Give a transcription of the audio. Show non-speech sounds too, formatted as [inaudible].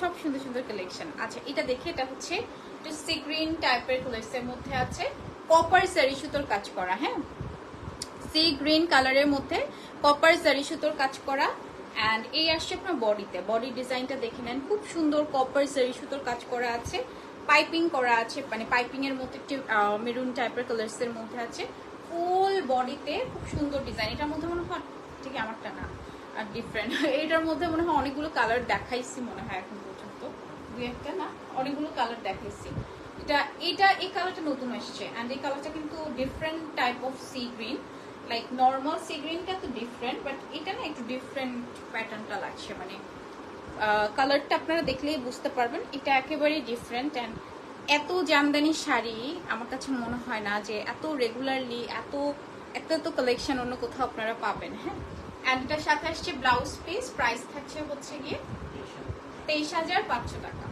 সব সুন্দর সুন্দর কালেকশন আচ্ছা এটা দেখে এটা হচ্ছে সি গ্রিন টাইপের কালার্সের মধ্যে আছে। কপার সারি সুতোর কাজ করা হ্যাঁ? সি গ্রিন কালারের মধ্যে কপার জারি সুতোর কাজ করা। অ্যান্ড এই আসছে আপনার বডিতে বডি ডিজাইনটা দেখে নেন। খুব সুন্দর কপার জারি সুতোর কাজ করা আছে। পাইপিং করা আছে মানে পাইপিং এর মধ্যে একটি মেরুন টাইপের কালার্স এর মধ্যে আছে। ফুল বডিতে খুব সুন্দর ডিজাইন এটার মধ্যে মনে হয়, ঠিক আমারটা না। আর ডিফারেন্ট [laughs] এটার মধ্যে মনে হয় অনেকগুলো কালার দেখাইছি মনে হয় এখন পর্যন্ত। দুই একটা না, অনেকগুলো কালার দেখাইছি। এটা এটা, এই কালারটা নতুন এসেছে। অ্যান্ড এই কালারটা কিন্তু different type of sea green like normal sea গ্রিনটা তো ডিফারেন্ট বাট এটা না একটু ডিফারেন্ট প্যাটার্নটা লাগছে। মানে কালারটা আপনারা দেখলেই বুঝতে পারবেন, এটা একেবারেই ডিফারেন্ট অ্যান্ড এত জামদানি শাড়ি, আমার কাছে মনে হয় না যে এত রেগুলারলি এত এত তো কালেকশন অন্য কোথাও আপনারা পাবেন হ্যাঁ? এন্ডটার সাথে আসছে ব্লাউজ পিস প্রাইস থাকছে হচ্ছে গিয়ে তেইশ হাজার পাঁচশো টাকা।